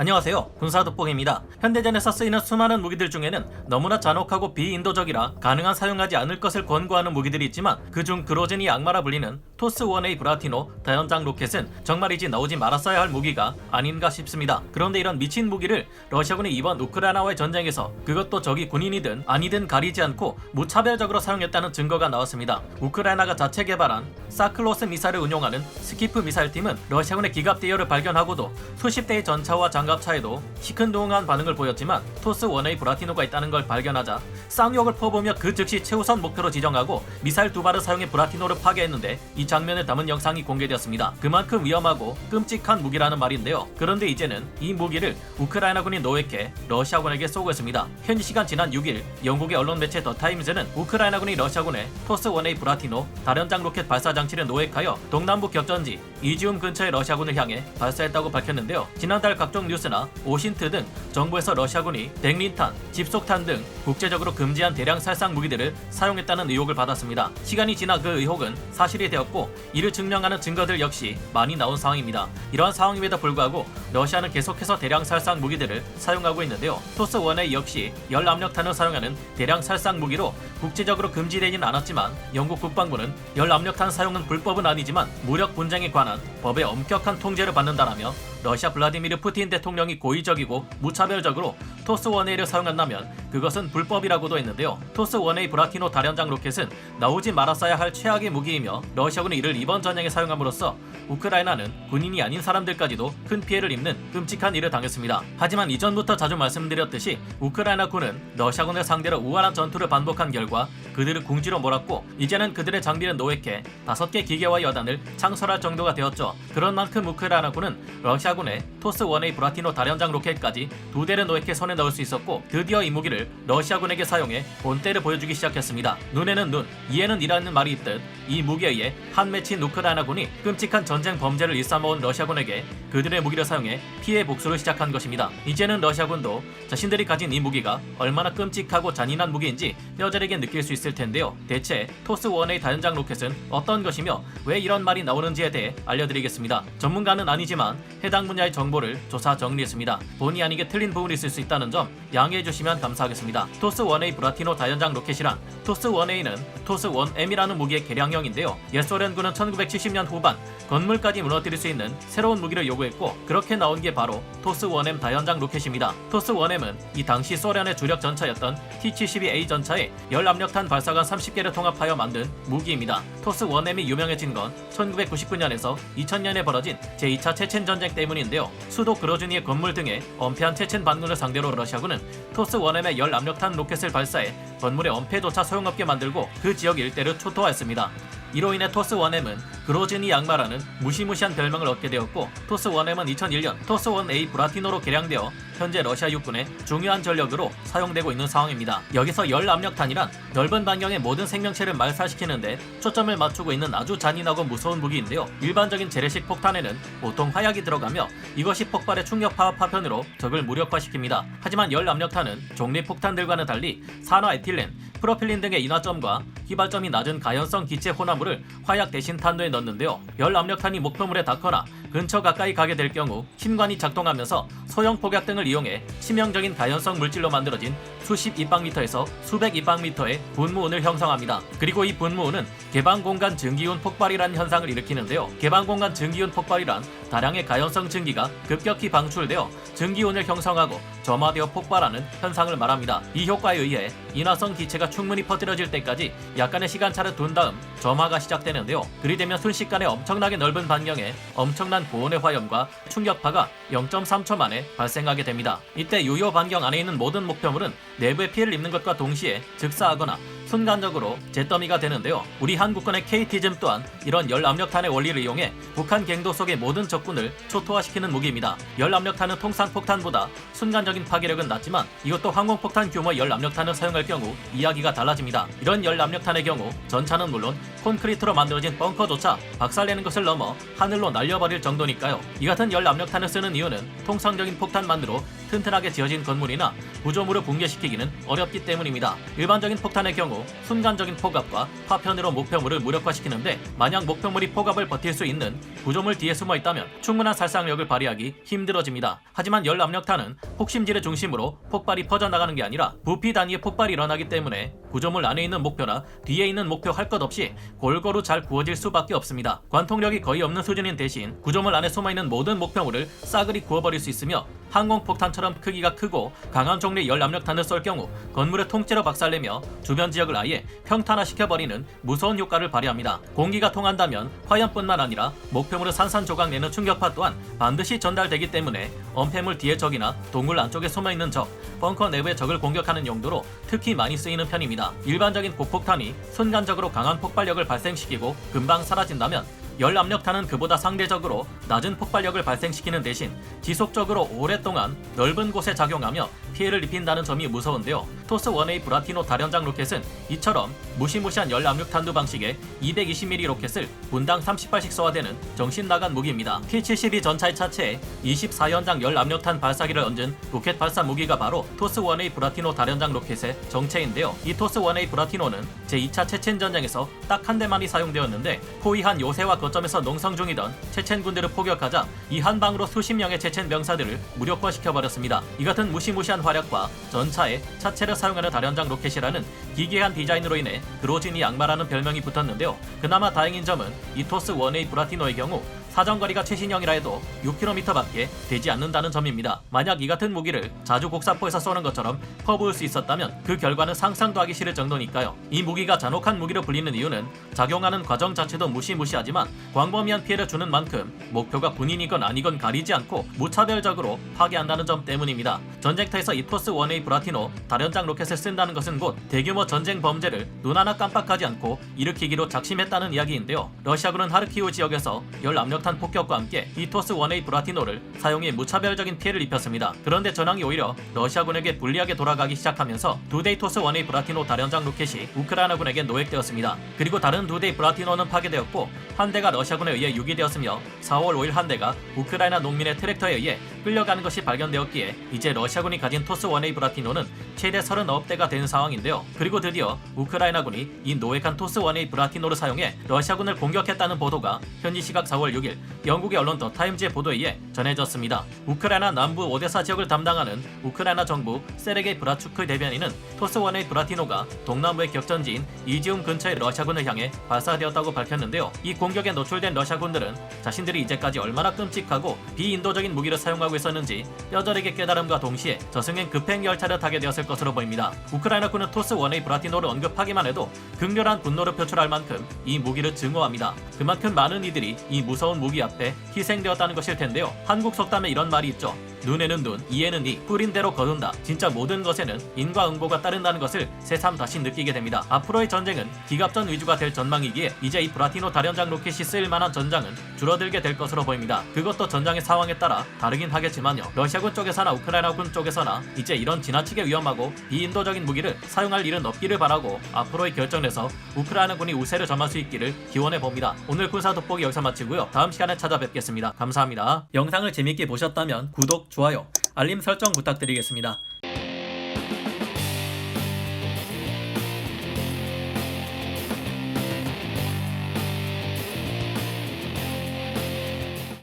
안녕하세요. 군사 돋보기입니다. 현대전에서 쓰이는 수많은 무기들 중에는 너무나 잔혹하고 비인도적이라 가능한 사용하지 않을 것을 권고하는 무기들이 있지만 그중 그로젠이 악마라 불리는 토스 1A 브라티노 다연장 로켓은 정말이지 나오지 말았어야 할 무기가 아닌가 싶습니다. 그런데 이런 미친 무기를 러시아군이 이번 우크라이나와의 전쟁에서 그것도 적이 군인이든 아니든 가리지 않고 무차별적으로 사용했다는 증거가 나왔습니다. 우크라이나가 자체 개발한 사클로스 미사일을 운용하는 스키프 미사일팀은 러시아군의 기갑 대열을 발견하고도 수십 대의 전차와 장갑차에도 시큰둥한 반응을 보였지만 토스 1A 브라티노가 있다는 걸 발견하자 쌍욕을 퍼보며 그 즉시 최우선 목표로 지정하고 미사일 두 발을 사용해 브라티노를 파괴했는데 이 장면을 담은 영상이 공개되었습니다. 그만큼 위험하고 끔찍한 무기라는 말인데요. 그런데 이제는 이 무기를 우크라이나군이 노획해 러시아군에게 쏘고 있습니다. 현지 시간 지난 6일 영국의 언론 매체 더 타임즈는 우크라이나군이 러시아군의 토스 1A 브라티노 다련장 로켓 발사 장치를 노획하여 동남부 격전지 이지움 근처의 러시아군을 향해 발사했다고 밝혔는데요. 지난달 각종 뉴스나 오신트 등 정부에서 러시아군이 백린탄, 집속탄 등 국제적으로 금지한 대량 살상 무기들을 사용했다는 의혹을 받았습니다. 시간이 지나 그 의혹은 사실이 되었고 이를 증명하는 증거들 역시 많이 나온 상황입니다. 이러한 상황임에도 불구하고 러시아는 계속해서 대량 살상 무기들을 사용하고 있는데요. 토스 1의 역시 열 압력탄을 사용하는 대량 살상 무기로 국제적으로 금지되진 않았지만 영국 국방부는 열 압력탄 사용은 불법은 아니지만 무력 분쟁에 관한 법의 엄격한 통제를 받는다라며 러시아 블라디미르 푸틴 대통령이 고의적이고 무차별적으로 토스 1A를 사용한다면 그것은 불법이라고도 했는데요. 토스 1A 브라티노 다련장 로켓은 나오지 말았어야 할 최악의 무기이며 러시아군이 이를 이번 전쟁에 사용함으로써 우크라이나는 군인이 아닌 사람들까지도 큰 피해를 입는 끔찍한 일을 당했습니다. 하지만 이전부터 자주 말씀드렸듯이 우크라이나 군은 러시아군을 상대로 우월한 전투를 반복한 결과 그들을 궁지로 몰았고 이제는 그들의 장비를 노획해 다섯 개 기계와 여단을 창설할 정도가 되었죠. 그런 만큼 우크라이나군은 러시아 군의 토스 1A 브라티노 다련장 로켓까지 두 대를 노획해 손에 넣을 수 있었고 드디어 이 무기를 러시아군에게 사용해 본때를 보여주기 시작했습니다. 눈에는 눈, 이에는 이라는 말이 있듯 이 무기에 의해 한 맺힌 우크라이나군이 끔찍한 전쟁 범죄를 일삼아온 러시아군에게 그들의 무기를 사용해 피해 복수를 시작한 것입니다. 이제는 러시아군도 자신들이 가진 이 무기가 얼마나 끔찍하고 잔인한 무기인지 뼈저리게 느낄 수 있을 텐데요. 대체 토스 1A 다연장 로켓은 어떤 것이며 왜 이런 말이 나오는지에 대해 알려드리겠습니다. 전문가는 아니지만 해당 분야의 정보를 조사 정리했습니다. 본의 아니게 틀린 부분이 있을 수 있다는 점 양해해 주시면 감사하겠습니다. 토스 1A 브라티노 다연장 로켓이란 토스 1A는 토스 1M이라는 무기의 개량형인데요. 옛 소련군은 1970년 후반 건물까지 무너뜨릴 수 있는 새로운 무기를 요구했고 그렇게 나온 게 바로 토스 1M 다연장 로켓입니다. 토스 1M은 이 당시 소련의 주력 전차였던 T-72A 전차에 열 압력탄 발사관 30개를 통합하여 만든 무기입니다. 토스 1M이 유명해진 건 1999년에서 2000년에 벌어진 제2차 체첸 전쟁 때문 인데요. 수도 그로즈니의 건물 등에 엄폐한 체첸 반군을 상대로 러시아군은 토스 1M의 열 압력탄 로켓을 발사해 건물의 엄폐조차 소용없게 만들고 그 지역 일대를 초토화했습니다. 이로 인해 토스 1M은 그로즈니 양마라는 무시무시한 별명을 얻게 되었고 토스 1M은 2001년 토스 1A 브라티노로 개량되어 현재 러시아 육군의 중요한 전력으로 사용되고 있는 상황입니다. 여기서 열 압력탄이란 넓은 반경의 모든 생명체를 말살시키는데 초점을 맞추고 있는 아주 잔인하고 무서운 무기인데요. 일반적인 재래식 폭탄에는 보통 화약이 들어가며 이것이 폭발의 충격파와 파편으로 적을 무력화시킵니다. 하지만 열 압력탄은 종리 폭탄들과는 달리 산화 에틸렌, 프로필린 등의 인화점과 휘발점이 낮은 가연성 기체 혼합물을 화약 대신 탄도에 넣는데요. 열 압력탄이 목표물에 닿거나 근처 가까이 가게 될 경우 신관이 작동하면서 소형 폭약 등을 이용해 치명적인 가연성 물질로 만들어진 수십 입방미터에서 수백 입방미터의 분무운을 형성합니다. 그리고 이 분무운은 개방공간 증기운 폭발이라는 현상을 일으키는데요. 개방공간 증기운 폭발이란 다량의 가연성 증기가 급격히 방출되어 증기운을 형성하고 점화되어 폭발하는 현상을 말합니다. 이 효과에 의해 인화성 기체가 충분히 퍼뜨려질 때까지 약간의 시간차를 둔 다음 점화가 시작되는데요. 되면 순식간에 엄청나게 넓은 반경에 엄청난 고온의 화염과 충격파가 0.3초 만에 발생하게 됩니다. 이때 유효 반경 안에 있는 모든 목표물은 내부에 피해를 입는 것과 동시에 즉사하거나 순간적으로 잿더미가 되는데요. 우리 한국군의 KT즘 또한 이런 열 압력탄의 원리를 이용해 북한 갱도 속의 모든 적군을 초토화시키는 무기입니다. 열 압력탄은 통상 폭탄보다 순간적인 파괴력은 낮지만 이것도 항공폭탄 규모의 열 압력탄을 사용할 경우 이야기가 달라집니다. 이런 열 압력탄의 경우 전차는 물론 콘크리트로 만들어진 벙커조차 박살내는 것을 넘어 하늘로 날려버릴 정도니까요. 이 같은 열 압력탄을 쓰는 이유는 통상적인 폭탄만으로 튼튼하게 지어진 건물이나 구조물을 붕괴시키기는 어렵기 때문입니다. 일반적인 폭탄의 경우 순간적인 폭압과 파편으로 목표물을 무력화시키는데 만약 목표물이 폭압을 버틸 수 있는 구조물 뒤에 숨어 있다면 충분한 살상력을 발휘하기 힘들어집니다. 하지만 열 압력탄은 폭심지를 중심으로 폭발이 퍼져나가는 게 아니라 부피 단위의 폭발이 일어나기 때문에 구조물 안에 있는 목표나 뒤에 있는 목표 할 것 없이 골고루 잘 구워질 수밖에 없습니다. 관통력이 거의 없는 수준인 대신 구조물 안에 숨어 있는 모든 목표물을 싸그리 구워버릴 수 있으며 항공폭탄처럼 크기가 크고 강한 종류의 열 압력탄을 쏠 경우 건물을 통째로 박살내며 주변 지역을 아예 평탄화시켜버리는 무서운 효과를 발휘합니다. 공기가 통한다면 화염뿐만 아니라 목표물을 산산조각 내는 충격파 또한 반드시 전달되기 때문에 엄폐물 뒤의 적이나 동굴 안쪽에 숨어있는 적, 벙커 내부의 적을 공격하는 용도로 특히 많이 쓰이는 편입니다. 일반적인 고폭탄이 순간적으로 강한 폭발력을 발생시키고 금방 사라진다면 열 압력탄은 그보다 상대적으로 낮은 폭발력을 발생시키는 대신 지속적으로 오랫동안 넓은 곳에 작용하며 피해를 입힌다는 점이 무서운데요. 토스 1A 브라티노 다련장 로켓은 이처럼 무시무시한 열 압력탄두 방식의 220mm 로켓을 분당 30발씩 쏘아대는 정신 나간 무기입니다. P-72 전차의 차체에 24연장 열 압력탄 발사기를 얹은 로켓 발사 무기가 바로 토스 1A 브라티노 다련장 로켓의 정체인데요. 이 토스 1A 브라티노는 제2차 체첸 전쟁에서 딱 한 대만이 사용되었는데 포위한 요새와 거점에서 농성 중이던 체첸 군대를 포격하자 이 한 방으로 수십 명의 체첸 병사들을 무력화시켜 버렸습니다. 이 같은 무시무시한 화력과 전차에 차체를 사용하는 다련장 로켓이라는 기괴한 디자인으로 인해 그로진이 악마라는 별명이 붙었는데요. 그나마 다행인 점은 이 토스 1A 브라티노의 경우 사정거리가 최신형이라 해도 6km밖에 되지 않는다는 점입니다. 만약 이 같은 무기를 자주 곡사포에서 쏘는 것처럼 퍼부을 수 있었다면 그 결과는 상상도 하기 싫을 정도니까요. 이 무기가 잔혹한 무기로 불리는 이유는 작용하는 과정 자체도 무시무시하지만 광범위한 피해를 주는 만큼 목표가 군인이건 아니건 가리지 않고 무차별적으로 파괴한다는 점 때문입니다. 전쟁터에서 이 토스 1A 브라티노 다련장 로켓을 쓴다는 것은 곧 대규모 전쟁 범죄를 눈 하나 깜빡하지 않고 일으키기로 작심했다는 이야기인데요. 러시아군은 하르키우 지역에서 열 압력탄 폭격과 함께 이 토스 1A 브라티노를 사용해 무차별적인 피해를 입혔습니다. 그런데 전황이 오히려 러시아군에게 불리하게 돌아가기 시작하면서 두 대의 토스 1A 브라티노 다련장 로켓이 우크라이나군에게 노획되었습니다. 그리고 다른 두 대의 브라티노는 파괴되었고 한 대가 러시아군에 의해 유기되었으며 4월 5일 한 대가 우크라이나 농민의 트랙터에 의해 끌려가는 것이 발견되었기에 이제 러시아군이 가진 토스 1A 브라티노는 최대 39대가 된 상황인데요. 그리고 드디어 우크라이나군이 이 노획한 토스 1A 브라티노를 사용해 러시아군을 공격했다는 보도가 현지 시각 4월 6일 영국의 언론 더 타임즈의 보도에 의해 전해졌습니다. 우크라이나 남부 오데사 지역을 담당하는 우크라이나 정부 세르게이 브라추크 대변인은 토스 1A 브라티노가 동남부의 격전지인 이지움 근처의 러시아군을 향해 발사되었다고 밝혔는데요. 이 공격에 노출된 러시아군들은 자신들이 이제까지 얼마나 끔찍하고 비인도적인 무기를 사용하고 있었는지 뼈저리게 깨달음과 동시에 저승행 급행 열차를 타게 되었을 것으로 보입니다. 우크라이나군은 토스 1A 브라티노를 언급하기만 해도 극렬한 분노를 표출할 만큼 이 무기를 증오합니다. 그만큼 많은 이들이 이 무서운 무기 앞에 희생되었다는 것일 텐데요. 한국 속담에 이런 말이 있죠. 눈에는 눈, 이에는 이, 뿌린 대로 거둔다. 진짜 모든 것에는 인과응보가 따른다는 것을 새삼 다시 느끼게 됩니다. 앞으로의 전쟁은 기갑전 위주가 될 전망이기에 이제 이 브라티노 다련장 로켓이 쓰일 만한 전장은 줄어들게 될 것으로 보입니다. 그것도 전장의 상황에 따라 다르긴 하겠지만요. 러시아군 쪽에서나 우크라이나군 쪽에서나 이제 이런 지나치게 위험하고 비인도적인 무기를 사용할 일은 없기를 바라고 앞으로의 결정에서 우크라이나군이 우세를 점할 수 있기를 기원해 봅니다. 오늘 군사 돋보기 여기서 마치고요. 다음 시간에 찾아뵙겠습니다. 감사합니다. 영상을 재밌게 보셨다면 구독, 좋아요, 알림 설정 부탁드리겠습니다.